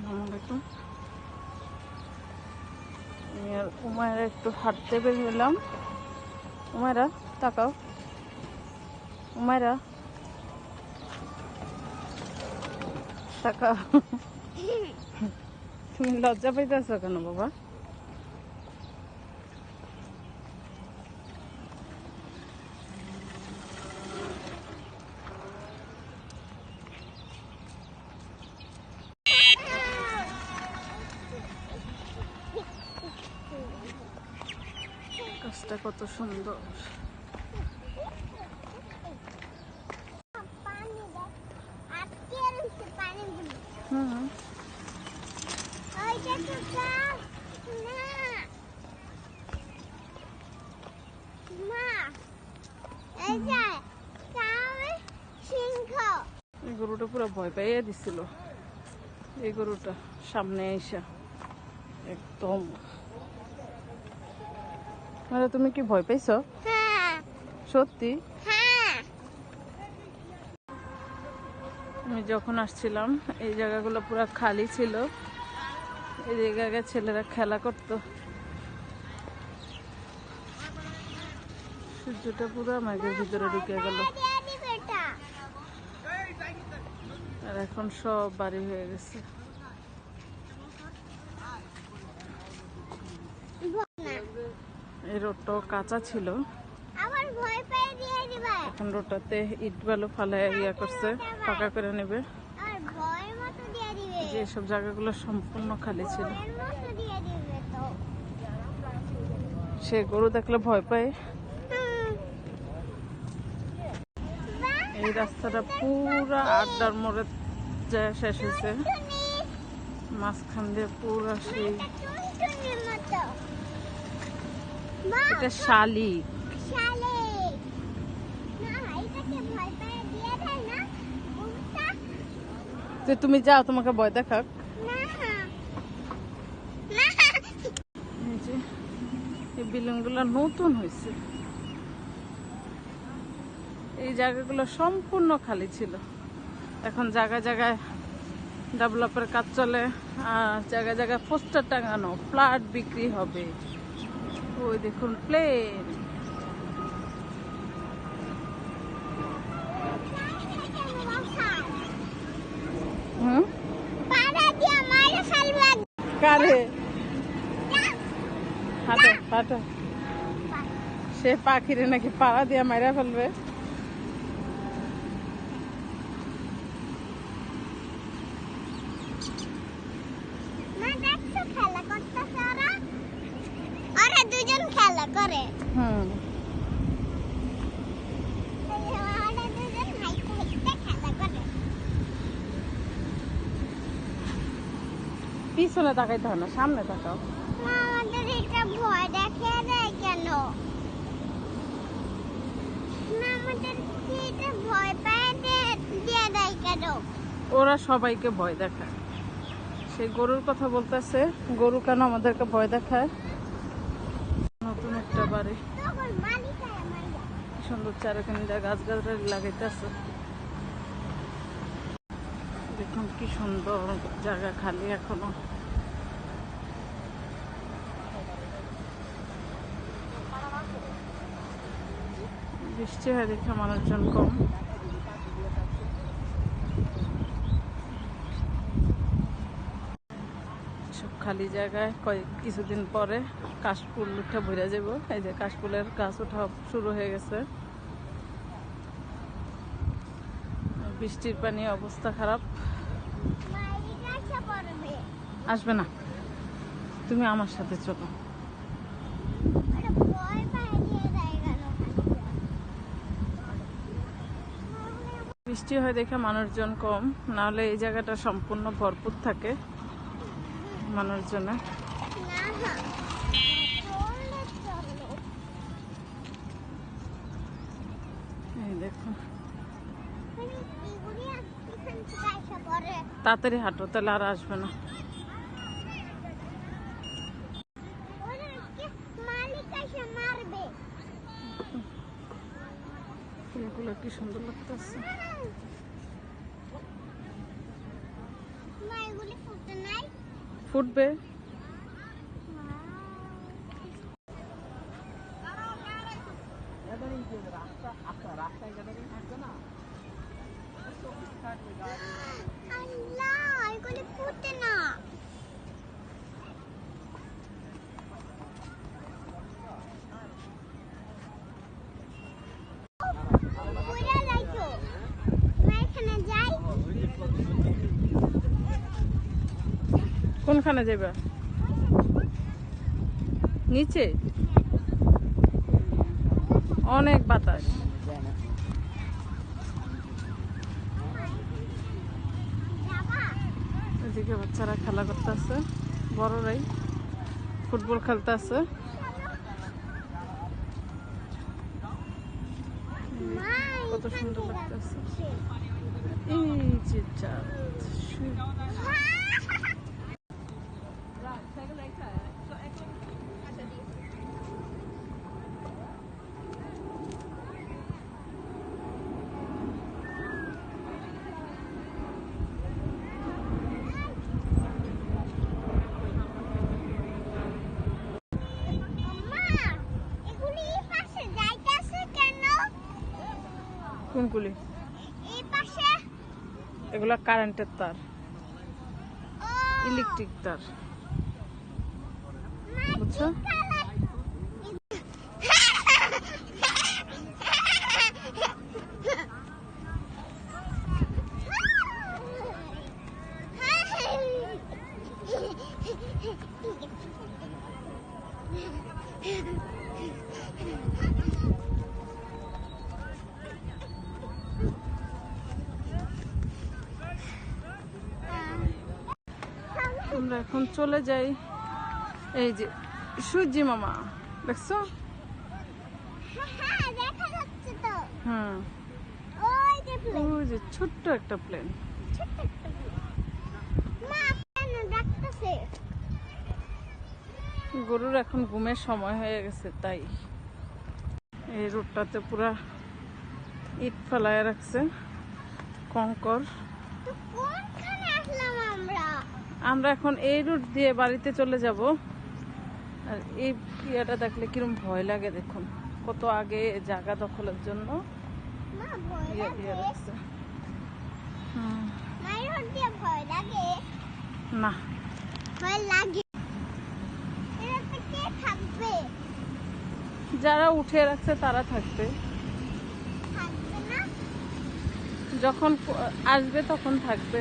আসসালামু আলাইকুম আর উমায়রা একটু হাঁটতে বের হলাম উমায়রা তাকাও। উমায়রা তাকাও। তুমি লজ্জা পাইতেছো কেন বাবা? গাছটা কত সুন্দর। হুম। এই গরুটা পুরো ভয় পাইয়া দিছিল। এই গরুটা সামনে আইসা। একদম। মানে তুমি কি ভয় পাইছো হ্যাঁ সত্যি হ্যাঁ আমি যখন আসছিলাম এই জায়গাগুলো পুরো খালি ছিল এই জায়গায় ছেলেরা খেলা করতো সূর্যটা পুরো আমাদের ভিতরে ঢুকে গেল আর এখন সব বাড়ি হয়ে গেছে না এই রোডটাও কাঁচা ছিল। এখন রোডটাতে ইট বালু ফালে ইয়া করছে পাকা করে নেবে। যে সব জায়গাগুলো সম্পূর্ণ খালি ছিল। সে গরু দেখলে ভয় পায়। এই রাস্তাটা পুরা আড্ডার মোড়ে যায় শেষ হয়েছে। মাঝখান। দিয়ে পুরা সেই এটা শালিক। তুমি যাও তোমাকে ভয় দেখাক। এই বিল্ডিংগুলো নতুন হয়েছে। এই জায়গাগুলো সম্পূর্ণ খালি ছিল। এখন জায়গায় জায়গায় ডেভেলপের কাজ চলে আর জায়গায় জায়গায় পোস্টার টাঙানো ফ্ল্যাট বিক্রি হবে। ওই দেখুন প্লেন কারে। হাঁটো হাঁটো। সে পাখিরে নাকি পাড়া দিয়ে মাইরা ফেলবে মা, দেখছ খেলা করতেছে ওরা? ওরা দুজন খেলা করে। হুম। পিছনে তাকাইতে হয় না সামনে তাকাও। আমাদের এটা ভয় দেখিয়ে দেয় কেন? ওরা সবাইকে ভয় দেখায়। সেই গরুর কথা বলতেছে গরু কেন আমাদেরকে ভয় দেখায়? কি সুন্দর চারখানি গাছ গাছড়ি লাগাইতেছে। দেখুন কি সুন্দর জায়গা খালি এখনও। বৃষ্টি হয় দেখে মানুষজন কম সব খালি জায়গায় কয়েক কিছুদিন পরে কাশফুল উঠে ভরে যাব। এই যে কাশফুলের গাছ ওঠা শুরু হয়ে গেছে। বৃষ্টির পানি অবস্থা খারাপ। আসবে না। তুমি আমার সাথে চলো। বৃষ্টি হয় দেখে মানুষজন কম। নাহলে এই জায়গাটা সম্পূর্ণ ভরপুর থাকে। থেকে আসা পড়ে তাড়াতাড়ি হাঁটো তাহলে আর আসবে না। ফুলগুলো কি সুন্দর লাগতেছে। ফুটবে আল্লাহ এগুলি ফুটে না পুরা লাইটো আমরা এখানে যাই কোনখানে যাবে নিচে? অনেক বাতাস। এদিকে বাচ্চারা খেলা করতেছে, বড়রাই ফুটবল খেলতেছে। কত সুন্দর লাগতেছে। এই যে চাঁদ মা এগুলি এই পাশে যাইতাছে কেন কোনগুলি? এগুলো এগুলা কারেন্টের তার। ইলেকট্রিক তার। বুঝছ? আমরা এখন চলে যাই। এই যে সূর্যি মামা দেখছ? হ্যাঁ হ্যাঁ। ওই যে ছোট্ট একটা প্লেন গরুর এখন ঘুমের সময় হয়ে গেছে তাই এই রোডটাতে পুরা ইট ফেলায় রাখছে কঙ্কর তো কোনখানে আসলাম আমরা আমরা এখন এই রুট দিয়ে বাড়িতে চলে যাব। আর এই ইয়েটা দেখলে কিরম ভয় লাগে দেখুন। কত আগে জায়গা দখলের জন্য ইয়ে দিয়ে রাখছে লাগে। না। যারা উঠে রাখছে তারা থাকবে। যখন আসবে তখন থাকবে।